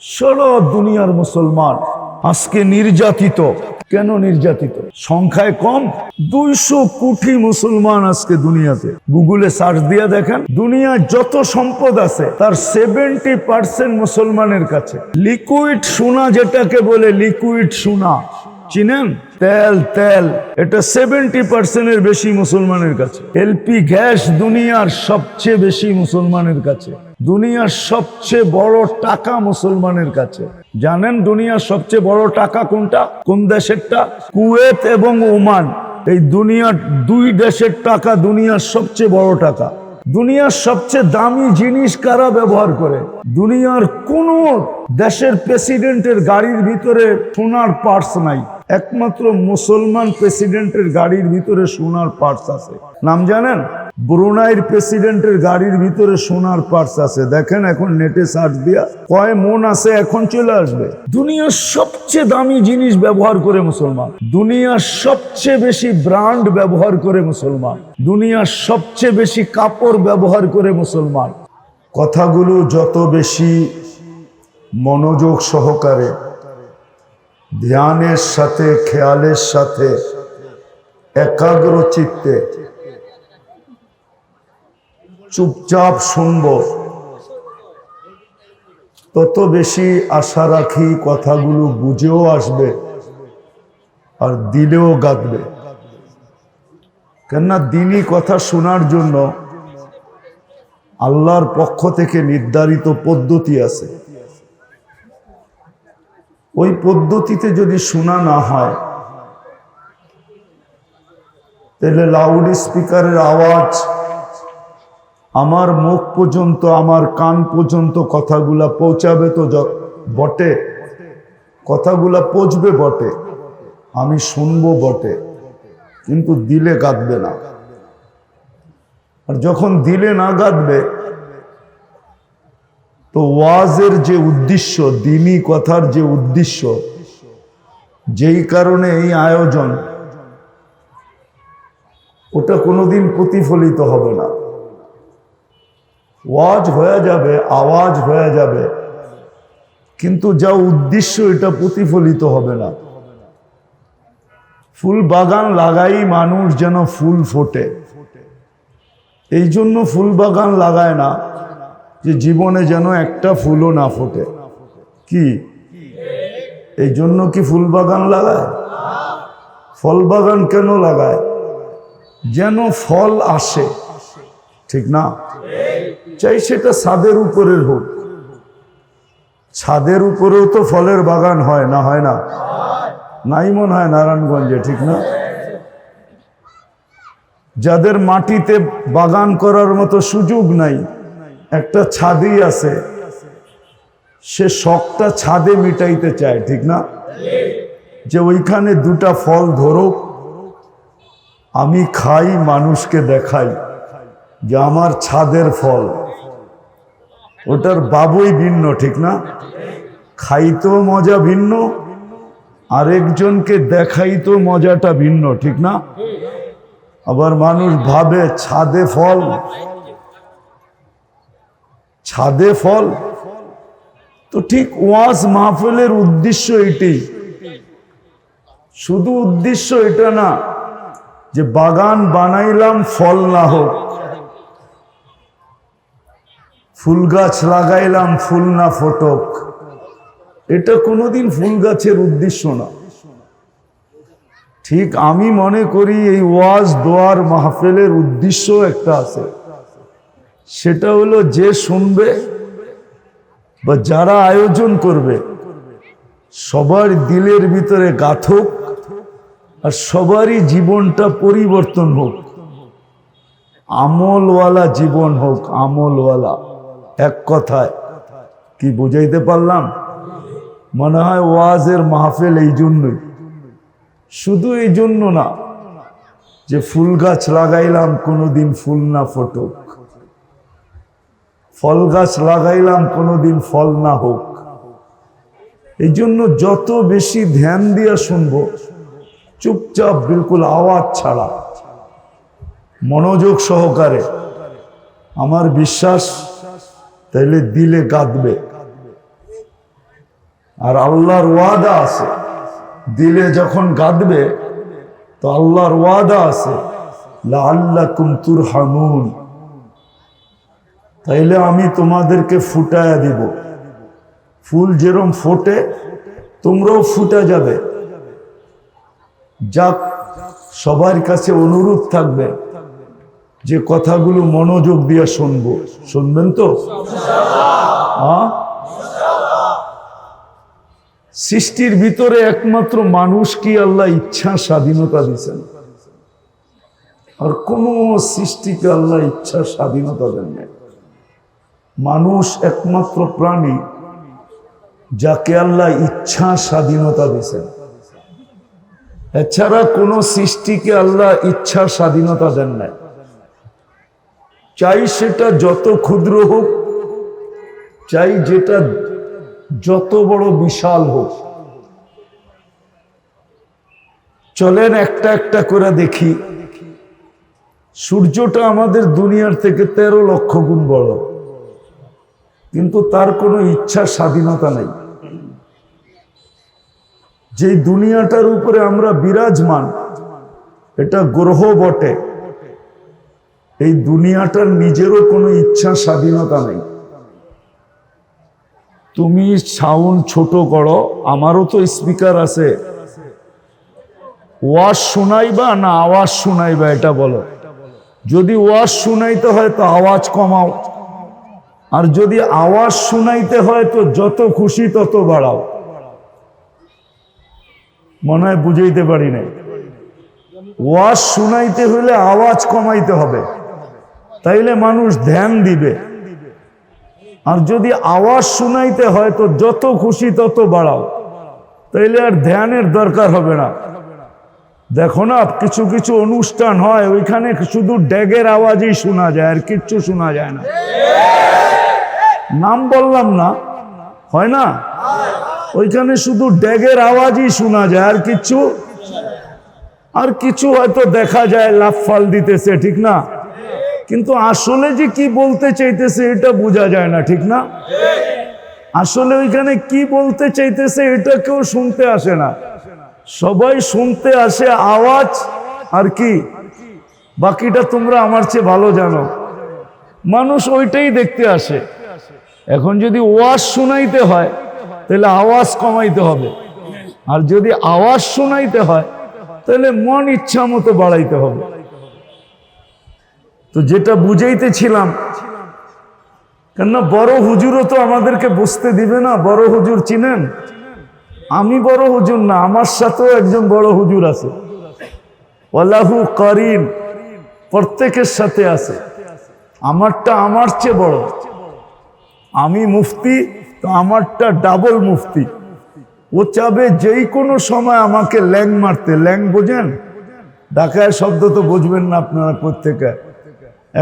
সারা দুনিয়ার মুসলমান আজকে নির্যাতিত। কেন নির্যাতিত? সংখ্যায় কম। দুইশো কোটি মুসলমান আজকে দুনিয়াতে। গুগলে সার্চ দিয়ে দেখেন, দুনিয়ার যত সম্পদ আছে, তার সেভেন্টি পার্সেন্ট মুসলমানের কাছে। লিকুইড সোনা যেটাকে বলে লিকুইড সোনা। চিনেন? তেল তেল। এটা সেভেন্টি পার্সেন্টের বেশি মুসলমানের কাছে। এলপি গ্যাস দুনিয়ার সবচেয়ে বেশি মুসলমানের কাছে। দুনিয়ার সবচেয়ে বড় টাকা মুসলমানের কাছে। জানেন দুনিয়ার সবচেয়ে বড় টাকা কোনটা? কোন দেশেরটা? কুয়েত এবং ওমান। এই দুনিয়ার দুই দেশের টাকা দুনিয়ার সবচেয়ে বড় টাকা। দুনিয়ার সবচেয়ে দামি জিনিস কারা ব্যবহার করে? দুনিয়ার কোন দেশের প্রেসিডেন্টের গাড়ির ভিতরে সোনার পার্টস নাই। একমাত্র মুসলমান প্রেসিডেন্টের গাড়ির ভিতরে সোনার পার্টস আছে। নাম জানেন? ব্রুনাইয়ের প্রেসিডেন্টের গাড়ির ভিতরে সোনার পার্স আছে। দেখেন এখন নেটে সার্চ দিয়া কয় মন আছে, এখন চলে আসবে। দুনিয়ার সবচেয়ে দামি জিনিস ব্যবহার করে মুসলমান। দুনিয়ার সবচেয়ে বেশি ব্র্যান্ড ব্যবহার করে মুসলমান। দুনিয়ার সবচেয়ে বেশি কাপড় ব্যবহার করে মুসলমান। কথাগুলো যত বেশি মনোযোগ সহকারে, ধ্যানের সাথে, খেয়ালের সাথে একাগ্র চিত্তে চুপচাপ শুনব। তত বেশি আশা রাখি কথাগুলো বুঝেও আসবে আর দিলেও গাঁদবে। কেননা দিনই কথা শোনার জন্য আল্লাহর পক্ষ থেকে নির্ধারিত পদ্ধতি আছে। ওই পদ্ধতিতে যদি শোনা না হয়, তাহলে লাউড স্পিকারের আওয়াজ আমার মুখ পর্যন্ত, আমার কান পর্যন্ত কথাগুলা পৌঁছাবে তো বটে? কথাগুলা পৌঁছবে বটে। আমি শুনব বটে, কিন্তু দিলে গাঁদবে না। আর যখন দিলে না গাঁদবে, তো ওয়াজের যে উদ্দেশ্য, দিনী কথার যে উদ্দেশ্য, যেই কারণে এই আয়োজন, ওটা কোনোদিন প্রতিফলিত হবে না। ওয়াজ হয়ে যাবে, আওয়াজ হয়ে যাবে। কিন্তু যা উদ্দেশ্য, এটা প্রতিফলিত হবে না। ফুল বাগান লাগাই মানুষ যেন ফুল ফোটে। এই জন্য ফুল বাগান লাগায় না যে জীবনে যেন একটা ফুলও না ফোটে। কি? এই জন্য কি ফুল বাগান লাগায়? ফল বাগান কেন লাগায়? যেন ফল আসে। ঠিক না? চাই সেটা ছাদের উপরের হোক। ছাদের উপরেও তো ফলের বাগান হয় না হয় না? নাই মনে হয় নারায়ণগঞ্জে, ঠিক না? যাদের মাটিতে বাগান করার মতো সুযোগ নাই, একটা ছাদেই আছে, সে শখটা ছাদে মিটাইতে চায়, ঠিক না? যে ওইখানে দুটা ফল ধরো, আমি খাই, মানুষকে দেখাই যে আমার ছাদের ফল। ওটার বাবুই ভিন্ন, ঠিক না? খাইতেও মজা ভিন্ন, আরেকজনকে দেখাইতো মজাটা ভিন্ন, ঠিক না? আবার মানুষ ভাবে ছাদে ফল। ছাদে ফল? তো ঠিক ওয়াজ মাহফিলের উদ্দেশ্য এটি। শুধু উদ্দেশ্য এটা না, যে বাগান বানাইলাম ফল না হোক। ফুল গাছ লাগাইলাম, ফুল না ফটক। এটা কোনোদিন ফুল গাছের উদ্দেশ্য না। ঠিক আমি মনে করি এই ওয়াজ দোয়ার মাহফেলের উদ্দেশ্য একটা আছে। সেটা হলো যে শুনবে বা যারা আয়োজন করবে, সবার দিলের ভিতরে গাথক আর সবারই জীবনটা পরিবর্তন হোক। আমলওয়ালা জীবন হোক, আমলওয়ালা। এক কথায়, কি বুঝাইতে পারলাম? মনে হয় ওয়াজের মাহফিল এই জন্যই। শুধু এই জন্য না, যে ফুল গাছ লাগাইলাম, কোনোদিন ফুল না ফটুক। ফল গাছ লাগাইলাম, কোনোদিন ফল না হোক। এই জন্য যত বেশি ধ্যান দিয়া শুনব, চুপচাপ বিলকুল আওয়াজ ছাড়া, মনোযোগ সহকারে, আমার বিশ্বাস তাইলে দিলে কাঁদবে। আর আল্লাহর ওয়াদা আছে। দিলে যখন গাঁদবে তো আল্লাহর ওয়াদা আছে। আল্লাহ কুমতুর হামুন তাইলে আমি তোমাদেরকে ফুটায়া দিব। ফুল যেরম ফোটে, তোমরাও ফুটা যাবে। যাক, সবার কাছে অনুরোধ থাকবে। যে কথাগুলো মনোযোগ দিয়ে শুনব। শুনবেন তো? সৃষ্টির ভিতরে একমাত্র মানুষ কি আল্লাহ ইচ্ছা স্বাধীনতা দিচ্ছেন আর কোন সৃষ্টিকে আল্লাহ ইচ্ছা স্বাধীনতা দেন নাই। মানুষ একমাত্র প্রাণী যাকে আল্লাহ ইচ্ছা স্বাধীনতা দিয়েছেন। এছাড়া কোন সৃষ্টিকে আল্লাহ ইচ্ছা স্বাধীনতা দেন নাই। চাই সেটা যত ক্ষুদ্র হোক, চাই যেটা যত বড় বিশাল হোক। চলেন একটা একটা করে দেখি। সূর্যটা আমাদের দুনিয়ার থেকে তেরো লক্ষ গুণ বড়। কিন্তু তার কোনো ইচ্ছা স্বাধীনতা নেই। যে দুনিয়াটার উপরে আমরা বিরাজমান, এটা গ্রহ বটে। এই দুনিয়াটার নিজেরও কোনো ইচ্ছা, স্বাধীনতা নেই। তুমি সাউন্ড ছোট করো, আমারও তো স্পিকার আছে। ওয়াজ শোনাইবা না আওয়াজ শোনাইবা, এটা বলো। যদি ওয়াজ শুনাইতে হয় তো আওয়াজ কমাও। আর যদি আওয়াজ শুনাইতে হয় তো যত খুশি তত বাড়াও। মনে হয় বুঝাইতে পারি নাই। ওয়াজ শুনাইতে হলে আওয়াজ কমাইতে হবে। তাইলে মানুষ ধ্যান দিবে। আর যদি আওয়াজ শুনাইতে হয়, তো যত খুশি তত বাড়াও। তাইলে আর ধ্যানের দরকার হবে না। দেখো না, কিছু কিছু অনুষ্ঠান হয়, ওইখানে শুধু ড্যাগের আওয়াজই শোনা যায়, আর কিচ্ছু শোনা যায় না। নাম বললাম না, হয় না? ওইখানে শুধু ড্যাগের আওয়াজই শোনা যায়, আর কিচ্ছু? আর কিছু হয়তো দেখা যায়, লাফ ফাল দিতেছে, ঠিক না? কিন্তু আসলে যে কি বলতে চাইতেছে এটা বোঝা যায় না, ঠিক না? আসলে ওইখানে কি বলতে চাইতেছে এটা কেউ শুনতে আসে না। সবাই শুনতে আসে আওয়াজ আর কি। বাকিটা তোমরা আমার চেয়ে ভালো জানো। মানুষ ওইটাই দেখতে আসে। এখন যদি ওয়াজ শোনাইতে হয়, তাহলে আওয়াজ কমাইতে হবে। আর যদি আওয়াজ শোনাইতে হয়, তাহলে মন ইচ্ছা মতো বাড়াইতে হবে। তো যেটা বুঝাইতেছিলাম, কেননা বড় হুজুরও তো আমাদেরকে বসতে দিবে না, বড় হুজুর চিনেন? আমি বড় হুজুর না, আমার সাথেও একজন বড় হুজুর আছে। ওয়ালাহু করিন প্রত্যেকের সাথে আছে। আমারটা আমার চেয়ে বড়। আমি মুফতি, তো আমারটা ডাবল মুফতি। ও চাবে যেই কোনো সময় আমাকে ল্যাং মারতে। ল্যাং বোঝেন? ঢাকায় শব্দ তো বুঝবেন না আপনারা প্রত্যেকে।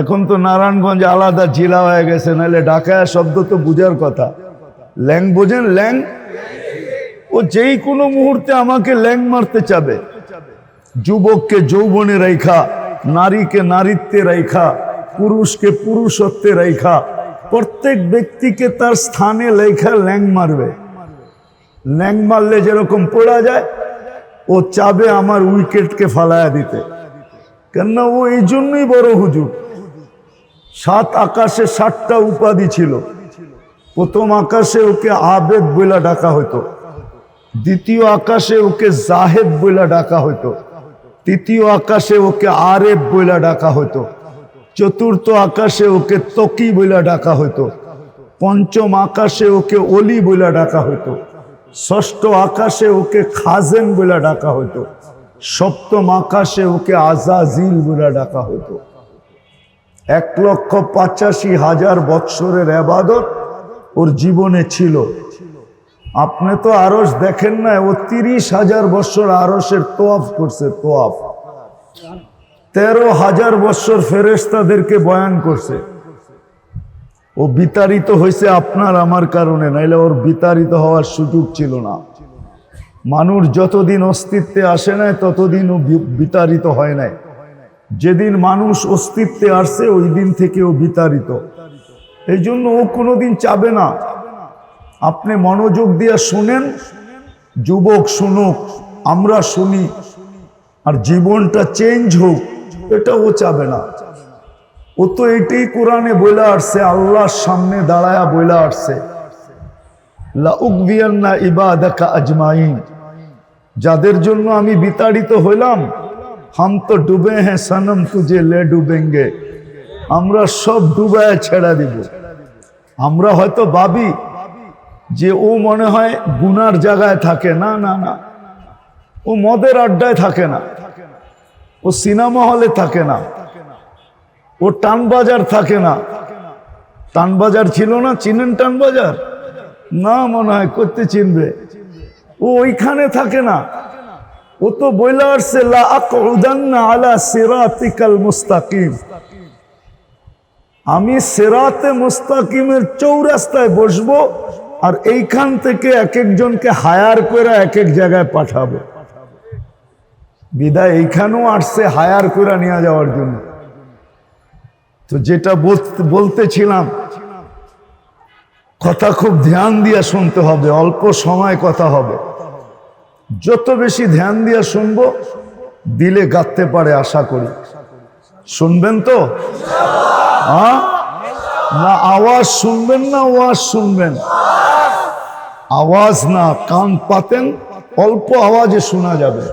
এখন তো নারায়ণগঞ্জ আলাদা জেলা হয়ে গেছে, নাহলে ঢাকায় শব্দ তো বুঝার কথা। ল্যাং বোঝেন? ল্যাং? ও যেই কোনো মুহূর্তে আমাকে ল্যাং মারতে চাবে। যুবককে যৌবনে রেখা নারীকে নারীত্বে রেখা পুরুষকে পুরুষত্বে রেখা প্রত্যেক ব্যক্তিকে তার স্থানে লেখা ল্যাং মারবে। ল্যাং মারলে যেরকম পড়া যায়, ও চাবে আমার উইকেটকে ফালায়া দিতে। কেননা ও এই জন্যই বড় হুজুর। সাত আকাশে সাতটা উপাধি ছিল। প্রথম আকাশে ওকে আবেদ বইলা ডাকা হতো দ্বিতীয় আকাশে ওকে জাহেদ বইলা ডাকা হতো তৃতীয় আকাশে ওকে আরেব বইলা ডাকা হতো চতুর্থ আকাশে ওকে তকি বইলা ডাকা হতো পঞ্চম আকাশে ওকে অলি বইলা ডাকা হতো ষষ্ঠ আকাশে ওকে খাজেন বইলা ডাকা হতো সপ্তম আকাশে ওকে আজাজিল বইলা ডাকা হতো এক লক্ষ পঁচাশি হাজার বৎসরের আবাদত ওর জীবনে ছিল। আপনি তো আরস দেখেন না, ও তিরিশ হাজার বৎসর আরসের তোয়াফ করছে, তোয়াফ। তেরো হাজার বছর ফেরেস্তাদেরকে বয়ান করছে। ও বিতাড়িত হয়েছে আপনার আমার কারণে, নাইলে ওর বিতাড়িত হওয়ার সুযোগ ছিল না। মানুষ যতদিন অস্তিত্বে আসে নাই, ততদিন ও বিতাড়িত হয় নাই। যেদিন মানুষ অস্তিত্বে আসছে ওই দিন থেকে ও বিতাড়িত। এই জন্য ও কোনোদিন চাবে না। আপনি মনোযোগ দিয়ে শুনেন, যুবক শুনুক, আমরা শুনি, আর জীবনটা চেঞ্জ হোক, এটা ও চাবে না। ও তো এটাই কোরআনে বইলা আসছে, আল্লাহর সামনে দাঁড়ায়া বইলা আসছে। লাউকবিয়ান্না ইবাদাকা আজমাইন। যাদের জন্য আমি বিতাড়িত হইলাম হাম তো ডুবে হ্যাঁ সনম তুজে লে ডুবেঙ্গে আমরা সব ডুবায় ছেড়া দিব। আমরা হয়তো ভাবি যে ও মনে হয় গুনার জায়গায় থাকে। না না না। ও মদের আড্ডায় থাকে না। ও সিনেমা হলে থাকে না। ও টানবাজার থাকে না। টানবাজার ছিল না? চিনেন টানবাজার? না মনে হয়, করতে চিনবে। ও ওইখানে থাকে না। ও তো বইলা আসছে মুস্তাকিম। আমি সেরাতে মুস্তাকিমের চৌরাস্তায় বসবো আর এইখান থেকে এক একজনকে হায়ার করে এক এক জায়গায় পাঠাবো। বিদায়, এইখানেও আসছে হায়ার করে নিয়ে যাওয়ার জন্য। তো যেটা বলতে- বলতেছিলাম, কথা খুব ধ্যান দিয়ে শুনতে হবে, অল্প সময় কথা হবে। যত বেশি ধ্যান দিয়ে শুনব, দিলে গাঁথতে পারে আশা করি। শুনবেন তো? হ্যাঁ না, আওয়াজ শুনবেন না, ওয়াজ শুনবেন? আওয়াজ না, কান পাতেন, অল্প আওয়াজে শোনা যাবে।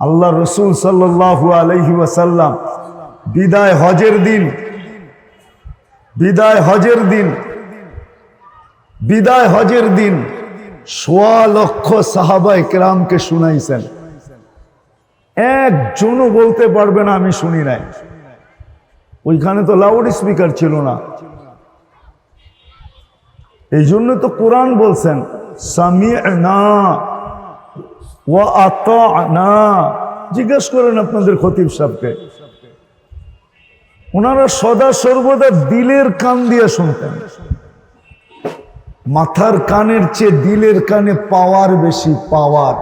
আল্লাহ রসুল সাল্লাল্লাহু আলাইহি ওয়াসাল্লাম, বিদায় হজের দিন, বিদায় হজের দিন, বিদায় হজের দিন সোয়া লক্ষ সাহাবা একরামকে শুনাইছেন। একজনও বলতে পারবে না, আমি শুনি নাই। ওইখানে তো লাউড স্পিকার ছিল না। এই জন্য তো কোরআন বলছেন না জিজ্ঞেস করেন আপনাদের খতিব সাহেবকে। ওনারা সদা সর্বদা দিলের কান দিয়ে শুনতেন। মাথার কানের চেয়ে দিলের কানে পাওয়ার বেশি পাওয়ার।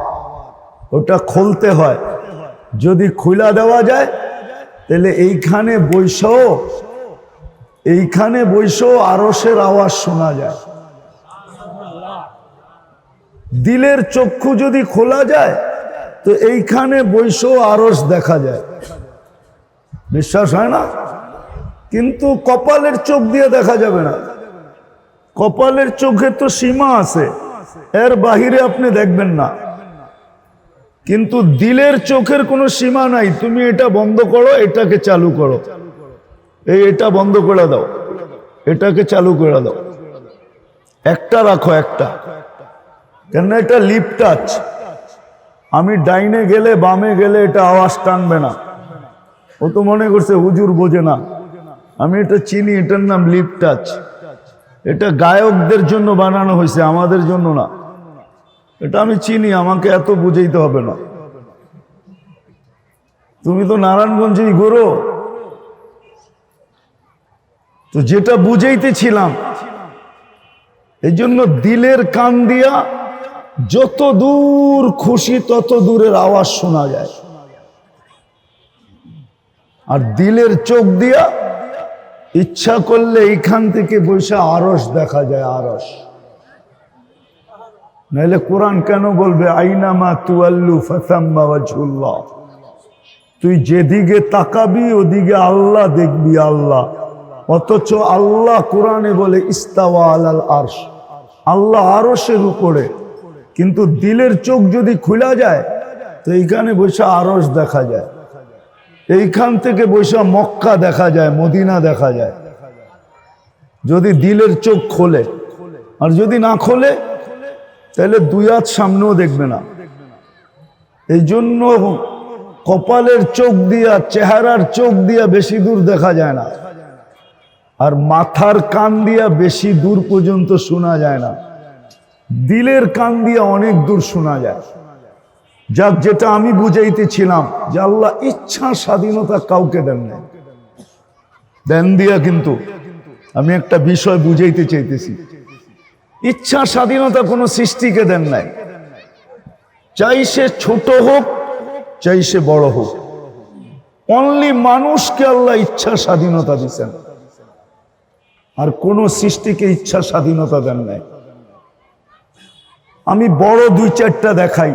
ওটা খুলতে হয়। যদি খুলা দেওয়া যায়, তাহলে এইখানে বৈশও এইখানে বৈশও আরসের আওয়াজ শোনা যায়। দিলের চক্ষু যদি খোলা যায়, তো এইখানে বৈশও আরস দেখা যায়। বিশ্বাস হয় না? কিন্তু কপালের চোখ দিয়ে দেখা যাবে না। কপালের চোখে তো সীমা আছে। এর বাহিরে আপনি দেখবেন না। কিন্তু দিলের চোখের কোনো সীমা নাই। তুমি এটা বন্ধ করো, এটাকে চালু করো। এই এটা বন্ধ করে দাও। এটাকে চালু করে দাও। একটা রাখো, একটা। কেন এটা লিপ টাচ আমি ডাইনে গেলে, বামে গেলে এটা আওয়াজ টানবে না। ও তো মনে করছে, হুজুর বোঝে না। আমি এটা চিনি, এটার নাম লিপ টাচ এটা গায়কদের জন্য বানানো হয়েছে, আমাদের জন্য না। এটা আমি চিনি, আমাকে এত বুঝাইতে হবে না। তুমি তো নারায়ণগঞ্জেই গরো। তো যেটা বুঝাইতেছিলাম এই জন্য দিলের কান দিয়া যত দূর খুশি তত দূরের আওয়াজ শোনা যায়। আর দিলের চোখ দিয়া ইচ্ছা করলে এইখান থেকে বসে আরস দেখা যায় আরস নাহলে কোরআন কেন বলবে আইনামা তুয়াল্লু ফাতাম্মা ওয়াজহুল্লাহ? তুই যেদিকে তাকাবি, ওদিকে আল্লাহ দেখবি, আল্লাহ। অথচ আল্লাহ কোরআনে বলে, ইস্তাওয়া আলাল আরশ। আল্লাহ আরসের উপরে। কিন্তু দিলের চোখ যদি খোলা যায়, তো এইখানে বসে আরস দেখা যায়। এইখান থেকে বসে মক্কা দেখা যায়, মদিনা দেখা যায়। যদি দিলের চোখ খোলে, আর যদি না খোলে, তাহলে দুই হাত সামনেও দেখবে না। এই জন্য কপালের চোখ দিয়া, চেহারার চোখ দিয়া বেশি দূর দেখা যায় না। আর মাথার কান দিয়া বেশি দূর পর্যন্ত শোনা যায় না। দিলের কান দিয়া অনেক দূর শোনা যায়। যাক, যেটা আমি বুঝাইতেছিলাম যে আল্লাহ ইচ্ছা স্বাধীনতা কাউকে দেন নাই। দেন দিয়া কিন্তু আমি একটা বিষয় বুঝাইতে চাইতেছি। ইচ্ছা স্বাধীনতা কোনো সৃষ্টিকে দেন নাই। চাই সে ছোট হোক, চাই সে বড় হোক। অনলি মানুষকে আল্লাহ ইচ্ছা স্বাধীনতা দিচ্ছেন আর কোন সৃষ্টিকে ইচ্ছা স্বাধীনতা দেন নাই। আমি বড় দুই চারটা দেখাই।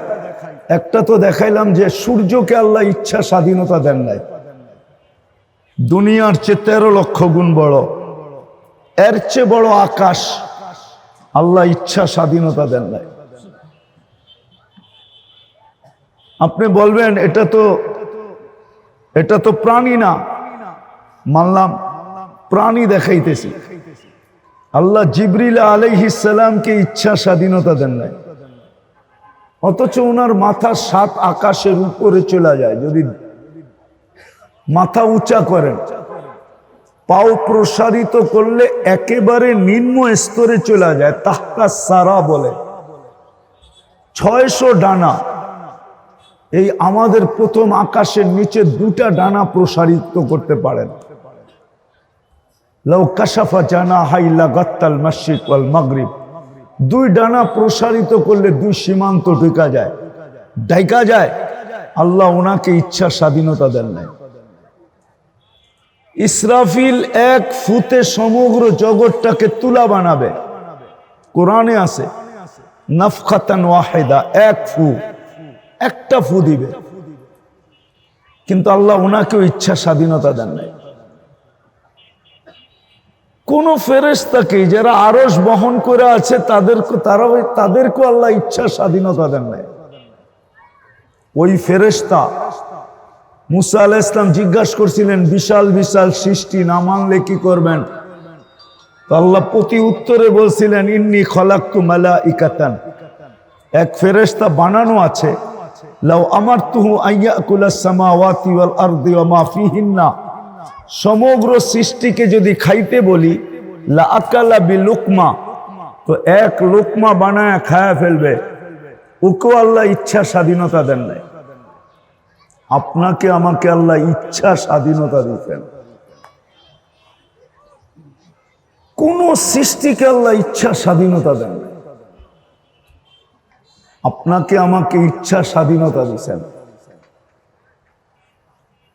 একটা তো দেখাইলাম যে সূর্যকে আল্লাহ ইচ্ছা স্বাধীনতা দেন নাই। দুনিয়ার চেয়ে তেরো লক্ষ গুণ বড়। এর চেয়ে বড় আকাশ আল্লাহ ইচ্ছা স্বাধীনতা দেন নাই। আপনি বলবেন, এটা তো এটা তো প্রাণী না। মানলাম, প্রাণী দেখাইতেছি। আল্লাহ জিবরিল আলাইহিসালামকে ইচ্ছা স্বাধীনতা দেন নাই। অথচ ওনার মাথা সাত আকাশের উপরে চলে যায়, যদি মাথা উঁচা করেন। পাও প্রসারিত করলে একেবারে নিম্ন স্তরে চলে যায়, তাহকা সারা বলে। ছয়শো ডানা। এই আমাদের প্রথম আকাশের নিচে দুটা ডানা প্রসারিত করতে পারেন। লাউ কাশাফা জানা হাইলা গত্তাল ওয়াল মাগরিব। দুই ডানা প্রসারিত করলে দুই সীমান্ত ঢেকা যায়। ডাইকা যায়। আল্লাহ ওনাকে ইচ্ছা স্বাধীনতা দেন নাই। ইসরাফিল এক ফুতে সমগ্র জগৎটাকে তুলা বানাবে। কোরআনে আছে, নফখাতান ওয়াহেদা, এক ফু, একটা ফু দিবে। কিন্তু আল্লাহ ওনাকেও ইচ্ছা স্বাধীনতা দেন নাই। কোন ফেরেস্তাকে যারা আরস বহন করে আছে, তাদেরকে তারা ওই তাদেরকেও আল্লাহ ইচ্ছা স্বাধীনতা দেন নাই। ওই ফেরেস্তা মুসা আলাহ ইসলাম জিজ্ঞাসা করছিলেন, বিশাল বিশাল সৃষ্টি না মানলে কি করবেন? আল্লাহ প্রতি উত্তরে বলছিলেন, ইন্নি খলাক্তু মালা ইকাতান এক ফেরেস্তা বানানো আছে লাও আমার তুহু আইয়া কুলাস সামাওয়াতি ওয়াল আরদি ওয়া মা সমগ্র সৃষ্টিকে যদি খাইতে বলি, লা আকালা বি লুকমা, তো এক লোকমা বানায় খায়া ফেলবে। ওকেও আল্লাহ ইচ্ছা স্বাধীনতা দেন নাই। আপনাকে আমাকে আল্লাহ ইচ্ছা স্বাধীনতা দিতেন। কোন সৃষ্টিকে আল্লাহ ইচ্ছা স্বাধীনতা দেন। আপনাকে আমাকে ইচ্ছা স্বাধীনতা দিচ্ছেন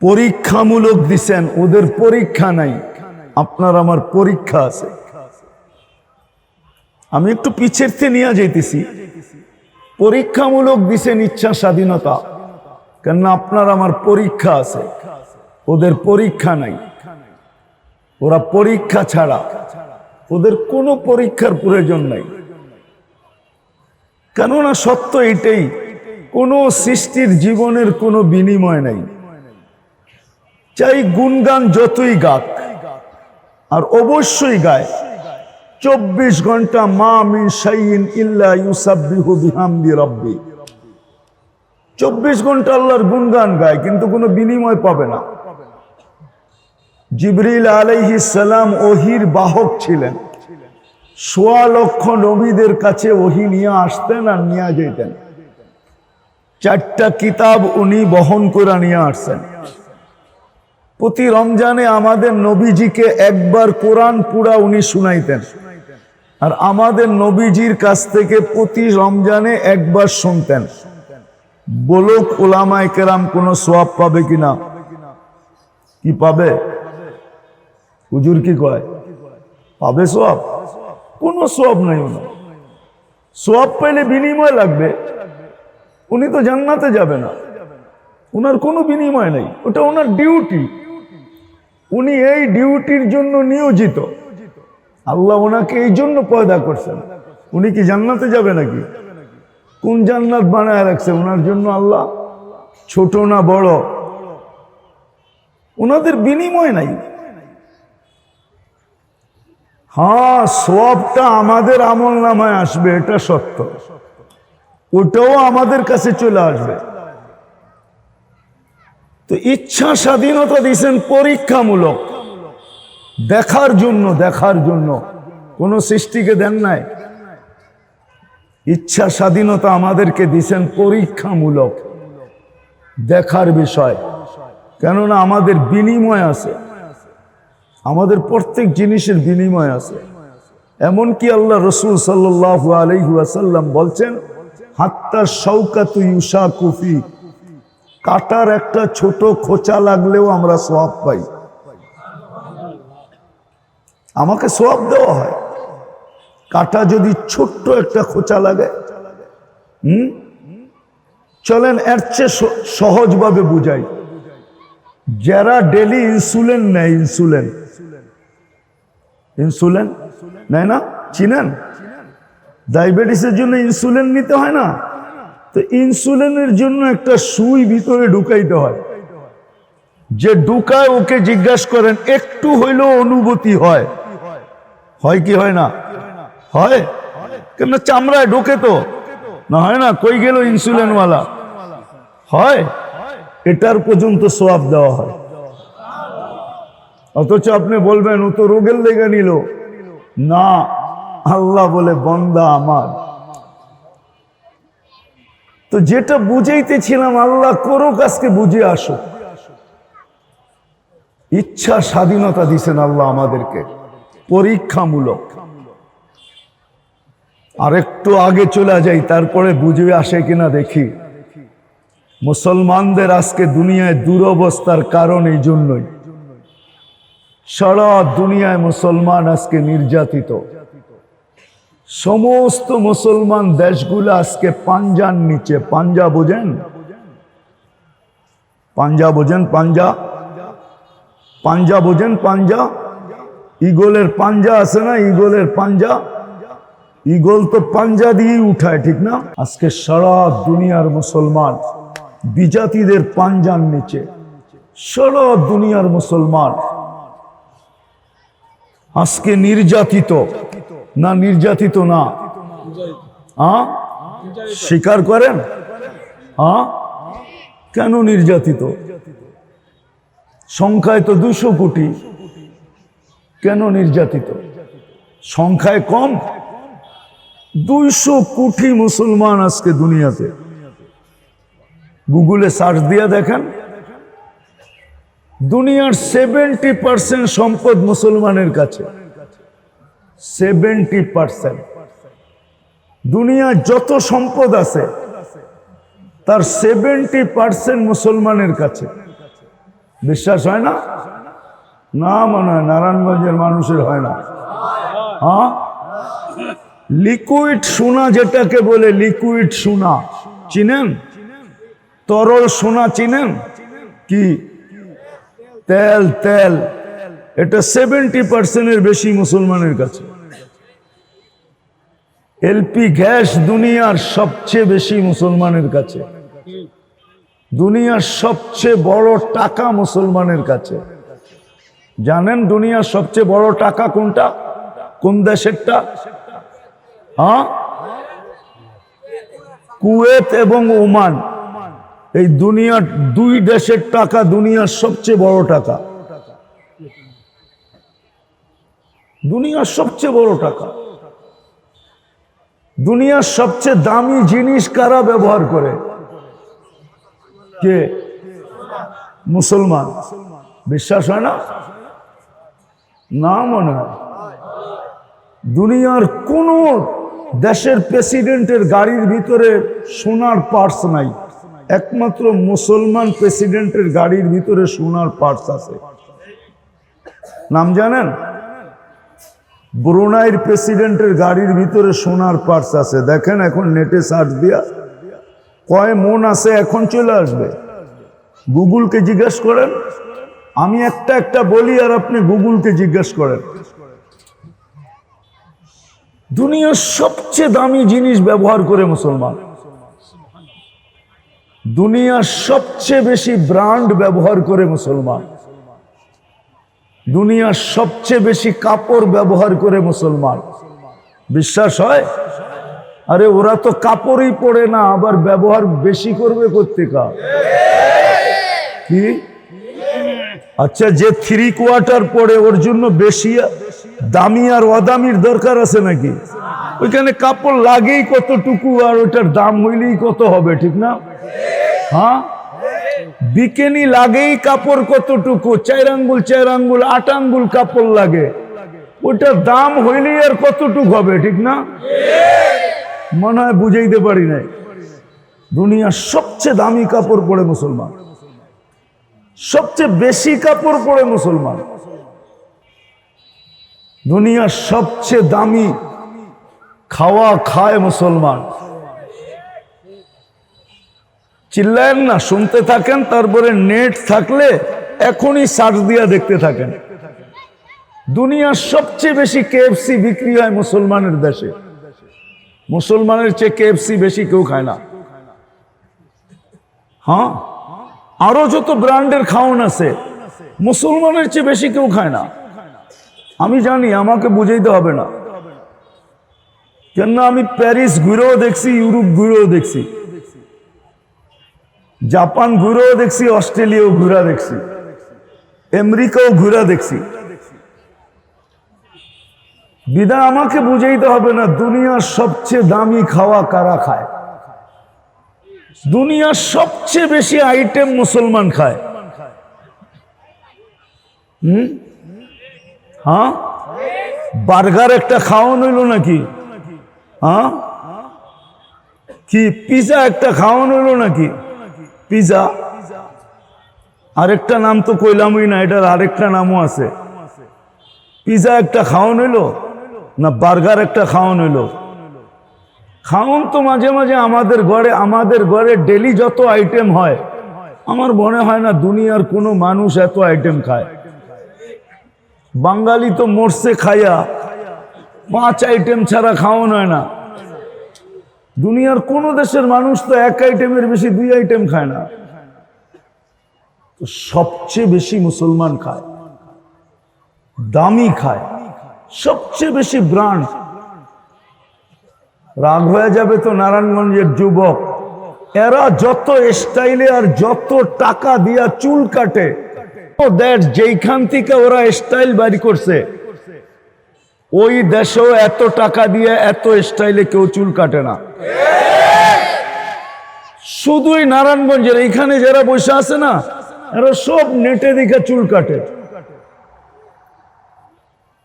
পরীক্ষামূলক দিছেন, ওদের পরীক্ষা নাই। আপনার আমার পরীক্ষা আছে। আমি একটু পিছের থেকে নিয়ে যাইতেছি। পরীক্ষামূলক দিছেন ইচ্ছা স্বাধীনতা, কেননা আপনার আমার পরীক্ষা আছে। ওদের পরীক্ষা নাই। ওরা পরীক্ষা ছাড়া, ওদের কোনো পরীক্ষার প্রয়োজন নাই। কেননা সত্য এটাই, কোনো সৃষ্টির জীবনের কোনো বিনিময় নাই। চাই গুনগান যতই গাক, আর অবশ্যই গায়। চব্বিশ ঘণ্টা মা মিন শাইইন ইল্লা ইউসাব্বিহু বিহামদি রাব্বি। চব্বিশ ঘণ্টা আল্লাহর গুনগান গায়, কিন্তু কোনো বিনিময় পাবে না। জিবরিল আলাইহিস সালাম ওহির বাহক ছিলেন। সোয়া লক্ষ নবীদের কাছে ওহি নিয়ে আসতেন আর নিয়ে যেতেন চারটা কিতাব উনি বহন করে নিয়ে আসছেন। প্রতি রমজানে আমাদের নবীজিকে একবার কোরআন পুরা উনি শুনাইতেন। আর আমাদের নবীজির কাছ থেকে প্রতি রমজানে একবার শুনতেন। বলুক ওলামায় কেরাম কোনো সোয়াব পাবে কিনা? কি পাবে? হুজুর কি কয়? পাবে সোয়াব কোনো সোয়াব নাই ওনার। সোয়াব পাইলে বিনিময় লাগবে। উনি তো জান্নাতে যাবে না। ওনার কোনো বিনিময় নেই। ওটা ওনার ডিউটি। উনি এই ডিউটির জন্য নিয়োজিত। আল্লাহ ওনাকে এই জন্য পয়দা করছেন। উনি কি জান্নাতে যাবে নাকি? কোন জান্নাত বানায় রাখছে ওনার জন্য আল্লাহ ছোট না বড়। ওনাদের বিনিময় নাই। হ্যাঁ সবটা আমাদের আমল নামায় আসবে, এটা সত্য। ওটাও আমাদের কাছে চলে আসবে। তো ইচ্ছা স্বাধীনতা দিয়েছেন পরীক্ষামূলক। দেখার জন্য দেখার জন্য। কোন সৃষ্টিকে দেন নাই। ইচ্ছা স্বাধীনতা আমাদেরকে দিছেন পরীক্ষামূলক। দেখার বিষয়। কেননা আমাদের বিনিময় আছে। আমাদের প্রত্যেক জিনিসের বিনিময় আছে। এমনকি আল্লাহ রসুল সাল্লাহ আলহাসাল্লাম বলছেন, হাত্তা শৌকাতু ইউসা কুফি কাটার একটা ছোট খোঁচা লাগলেও আমরা সোয়াব পাই। আমাকে সোয়াব দেওয়া হয়। কাটা যদি ছোট্ট একটা খোঁচা লাগে, হুম? চলেন এর চেয়ে সহজভাবে বুঝাই। যারা ডেলি ইনসুলিন নেয়, ইনসুলিন। ইনসুলিন? নেয় না? চিনেন? ডায়াবেটিসের জন্য ইনসুলিন নিতে হয় না? তো ইনসুলিনের জন্য একটা সুই ভিতরে ঢুকাইতে হয়। যে ঢুকায় ওকে জিজ্ঞাসা করেন, একটু হইলেও অনুভূতি হয়। হয় কি হয় না? হয়। কেন চামড়ায় ঢোকে তো। না হয় না, কই গেল ইনসুলিনওয়ালা? হয়। এটার পর্যন্ত সোয়াব দেওয়া হয়। অথচ আপনি বলবেন, ও তো রোগের লেগে নিল। না, আল্লাহ বলে, বন্দা আমার। তো যেটা বুঝাইতেছিলাম, আল্লাহ করুক আজকে বুঝে আসো ইচ্ছা স্বাধীনতা দিছেন আল্লাহ আমাদেরকে, পরীক্ষামূলক। আর একটু আগে চলে যাই, তারপরে বুঝে আসে কিনা দেখি। মুসলমানদের আজকে দুনিয়ায় দুরবস্থার কারণ এই জন্যই। সারা দুনিয়ায় মুসলমান আজকে নির্যাতিত। সমস্ত মুসলমান দেশগুলো আজকে পাঞ্জার নিচে, পাঞ্জা বোঝেন? পাঞ্জা বোঝেন, পাঞ্জা? পাঞ্জা বোঝেন, পাঞ্জা? ইগলের পাঞ্জা আছে না? ইগলের পাঞ্জা? ইগল তো পাঞ্জা দিয়েই উঠায়, ঠিক না? আজকে সারা দুনিয়ার মুসলমান বিজাতিদের পাঞ্জার নিচে, সারা দুনিয়ার মুসলমান আজকে নির্যাতিত। না নির্যাতিত না? স্বীকার করেন? হ্যাঁ কেন নির্যাতিত? সংখ্যায় তো দুশো কোটি। কেন নির্যাতিত? সংখ্যায় কম? দুইশো কোটি মুসলমান আজকে দুনিয়াতে। গুগলে সার্চ দিয়ে দেখেন। দুনিয়ার সেভেন্টি পার্সেন্ট সম্পদ মুসলমানের কাছে। Seventy percent. দুনিয়ার যত সম্পদ আছে, তার সেভেন্টি পার্সেন্ট মুসলমানের কাছে। বিশ্বাস হয় না? না মনে হয়, নারায়ণগঞ্জের মানুষের হয় না। হ্যাঁ? লিকুইড সোনা যেটাকে বলে, লিকুইড সোনা। চিনেন? তরল সোনা চিনেন? কি? তেল তেল। এটা সেভেন্টি পার্সেন্টের বেশি মুসলমানের কাছে। এলপি গ্যাস দুনিয়ার সবচেয়ে বেশি মুসলমানের কাছে। দুনিয়ার সবচেয়ে বড় টাকা মুসলমানের কাছে। জানেন দুনিয়ার সবচেয়ে বড় টাকা কোনটা? কোন দেশেরটা? হ্যাঁ? কুয়েত এবং ওমান। এই দুনিয়ার দুই দেশের টাকা দুনিয়ার সবচেয়ে বড় টাকা। দুনিয়ার সবচেয়ে বড় টাকা। দুনিয়ার সবচেয়ে দামি জিনিস কারা ব্যবহার করে? কে? মুসলমান। বিশ্বাস হয় না? না মনে হয়। দুনিয়ার কোন দেশের প্রেসিডেন্টের গাড়ির ভিতরে সোনার পার্টস নাই। একমাত্র মুসলমান প্রেসিডেন্টের গাড়ির ভিতরে সোনার পার্টস আছে। নাম জানেন? ব্রুনাইর প্রেসিডেন্টের গাড়ির ভিতরে সোনার পার্স আছে। দেখেন এখন নেটে সার্চ দিয়া কয় মন আছে এখন চলে আসবে। গুগলকে জিজ্ঞেস করেন, আমি একটা একটা বলি আর আপনি গুগলকে জিজ্ঞেস করেন। দুনিয়ার সবচেয়ে দামি জিনিস ব্যবহার করে মুসলমান। দুনিয়ার সবচেয়ে বেশি ব্র্যান্ড ব্যবহার করে মুসলমান। দুনিয়ার সবচেয়ে বেশি কাপড় ব্যবহার করে মুসলমান। বিশ্বাস হয়? আরে ওরা তো কাপড়ই পরে না, আবার ব্যবহার বেশি করবে করতে কা? কি আচ্ছা যে থ্রি কোয়ার্টার পরে ওর জন্য বেশি দামি আর অদামির দরকার আছে নাকি? ওইখানে কাপড় লাগেই কতটুকু আর ওইটার দাম হইলেই কত হবে, ঠিক না? হ্যাঁ? বিকেনি লাগেই কাপড় কতটুকু? চার আঙ্গুল চার আঙ্গুল আট আঙ্গুল কাপড় লাগে। ওটার দাম হইলেই আর কতটুকু হবে, ঠিক না? মনে হয় বুঝাইতে পারি নাই। দুনিয়ার সবচেয়ে দামি কাপড় পরে মুসলমান। সবচেয়ে বেশি কাপড় পরে মুসলমান। দুনিয়ার সবচেয়ে দামি খাওয়া খায় মুসলমান। চিল্লায়েন না, শুনতে থাকেন, তারপরে নেট থাকলে এখনই সার্চ দিয়া দেখতে থাকেন। দুনিয়ার সবচেয়ে বেশি কেএফসি বিক্রি হয় মুসলমানের দেশে। মুসলমানের চেয়ে কেএফসি বেশি কেউ খায় না। হ্যাঁ? আরও যত ব্র্যান্ডের খাওন আছে, মুসলমানের চেয়ে বেশি কেউ খায় না। আমি জানি, আমাকে বুঝাইতে হবে না। কেননা আমি প্যারিস ঘুরেও দেখছি, ইউরোপ ঘুরেও দেখছি। জাপান ঘুরেও দেখছি, অস্ট্রেলিয়াও ঘুরা দেখছি। আমেরিকাও ঘুরা দেখছি। বিদা আমাকে বুঝাইতে হবে না, দুনিয়ার সবচেয়ে দামি খাওয়া কারা খায়? দুনিয়ার সবচেয়ে বেশি আইটেম মুসলমান খায়। হুম? হ্যাঁ? বার্গার একটা খাওয়ানো হইল নাকি? হ্যাঁ? কি, পিজা একটা খাওয়ানো হইল নাকি? পিজা আরেকটা নাম তো কইলামই না, এটার আরেকটা নামও আছে। পিজা একটা খাওয়ান হইল না বার্গার একটা খাওয়ান হইল? খাওন তো মাঝে মাঝে আমাদের ঘরে আমাদের ঘরে ডেলি যত আইটেম হয়, আমার মনে হয় না দুনিয়ার কোনো মানুষ এত আইটেম খায়। বাঙালি তো মরছে খাইয়া, পাঁচ আইটেম ছাড়া খাওয়ানো হয় না। দুনিয়ার কোন দেশের মানুষ তো এক আইটেমের বেশি দুই আইটেম খায় না। সবচেয়ে বেশি মুসলমান খায়, দামি খায়, সবচেয়ে বেশি ব্রান্ড। রাগ হয়ে যাবে তো নারায়ণগঞ্জের যুবক। এরা যত স্টাইলে আর যত টাকা দিয়া চুল কাটে দেশ যেইখান থেকে ওরা স্টাইল বাড়ি করছে ওই দেশেও এত টাকা দিয়ে, এত স্টাইলে কেউ চুল কাটে না। শুধুই নারায়ণগঞ্জের, এইখানে যারা বসে আছে না, এরা সব নেটে দিকে চুল কাটে।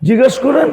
জিজ্ঞেস করেন